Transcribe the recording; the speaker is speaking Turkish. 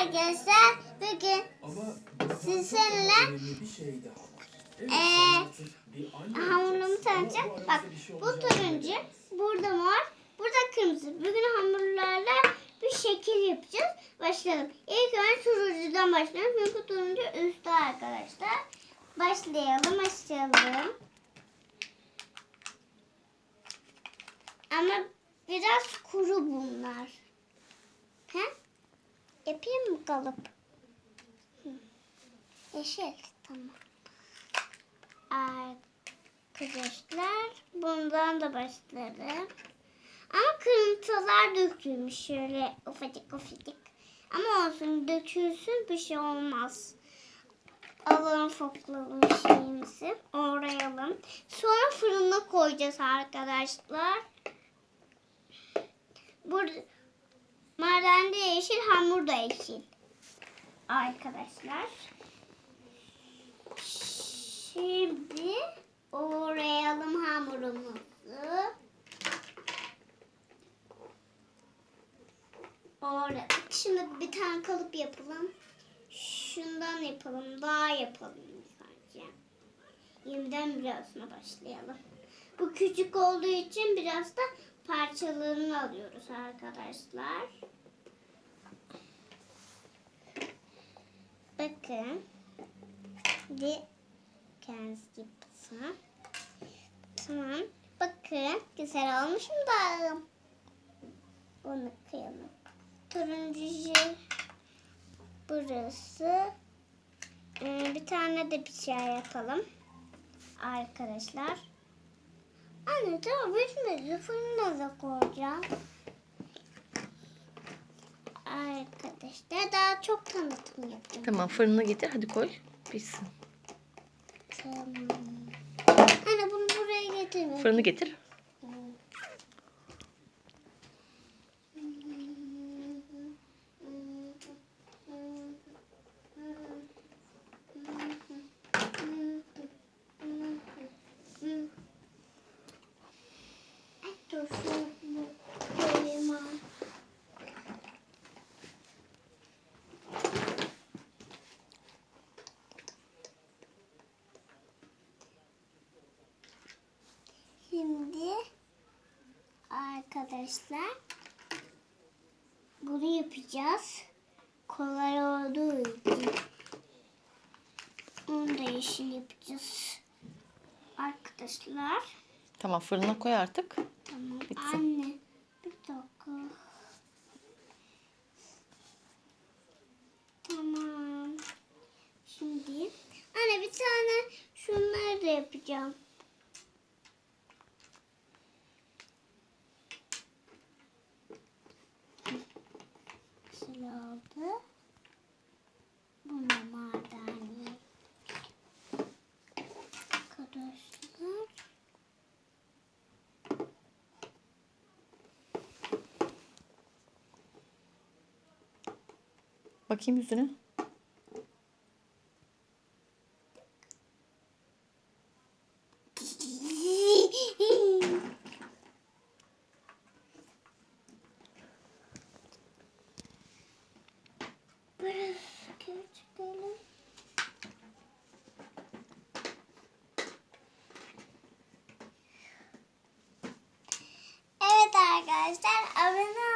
arkadaşlar bugün sizinle ayrı hamurumu tanıtacağım. Bak şey bu turuncu, burada mor, burada kırmızı. Bugün hamurlarla bir şekil yapacağız. Başlayalım. İlk önce turuncudan başlayalım. Çünkü turuncu üstte arkadaşlar. Başlayalım, başlayalım. Ama biraz kuru bunlar. He? Yapayım mı kalıp? Yeşil, tamam. Arkadaşlar bundan da başlarım. Ama kırıntılar dökülmüş şöyle ufacık ufacık. Ama olsun dökülsün bir şey olmaz. Alalım foklalım şeyimizi. Orayalım. Sonra fırına koyacağız arkadaşlar. Burada madende yeşil, hamur da yeşil. Arkadaşlar. Şimdi orayalım hamurumuzu. Oradık. Şimdi bir tane kalıp yapalım. Şundan yapalım. Daha yapalım sadece. Yeniden birazına başlayalım. Bu küçük olduğu için biraz da parçalarını alıyoruz arkadaşlar. Bakın. Kendisi yapsın. Tamam. Bakın güzel olmuş mu dağım? Bunu kıyalım. Turuncu burası. Ee, bir tane de bir şey yapalım. Arkadaşlar. Anne daha bitmedi. Fırına da koyacağım. Arkadaşlar daha çok tanıtım yapacağım. Tamam fırına getir hadi koy. Pişsin. Tamam. Anne bunu buraya getirme. Fırını getir. Arkadaşlar bunu yapacağız. Kolay olduğu için. Onu da yeşil yapacağız. Arkadaşlar. Tamam fırına koy artık. Tamam. Bitsin. Anne bir dakika. Tamam. Şimdi anne bir tane şunları da yapacağım. Nasıl oldu? Bunu madeni. Arkadaşlar. Bakayım yüzüne. Biraz küçülelim. Evet arkadaşlar abone